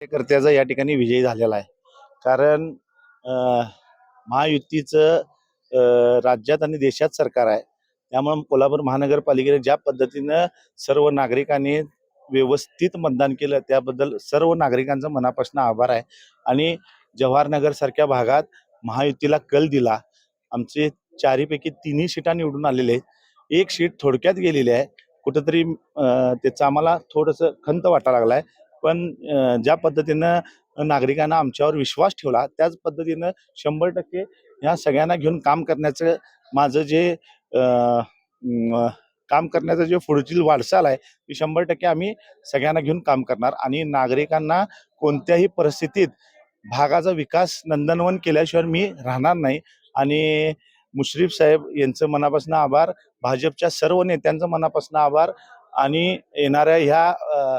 कार्यकर्त्याचा या ठिकाणी विजय झालेला आहे. कारण महायुतीचं राज्यात आणि देशात सरकार आहे. त्यामुळे कोल्हापूर महानगरपालिकेने ज्या पद्धतीनं सर्व नागरिकांनी व्यवस्थित मतदान केलं त्याबद्दल सर्व नागरिकांचा मनापासून आभार आहे. आणि जवाहरनगरसारख्या भागात महायुतीला कल दिला. आमचे चारीपैकी तिन्ही सीटा निवडून आलेले आहेत. एक सीट थोडक्यात गेलेली आहे. कुठंतरी त्याचं आम्हाला थोडंसं खंत वाटायला लागलाय. पण ज्या पद्धतीनं नागरिकांना आमच्यावर विश्वास ठेवला त्याच पद्धतीनं शंभर टक्के ह्या सगळ्यांना घेऊन काम करण्याचं माझं जे काम करण्याचं जे पुढची वाटचाल आहे ती शंभर टक्के आम्ही सगळ्यांना घेऊन काम करणार. आणि नागरिकांना कोणत्याही परिस्थितीत भागाचा विकास नंदनवन केल्याशिवाय मी राहणार नाही. आणि मुश्रीफ साहेब यांचं मनापासून आभार भाजपच्या सर्व नेत्यांचं मनापासून आभार आणि येणाऱ्या ह्या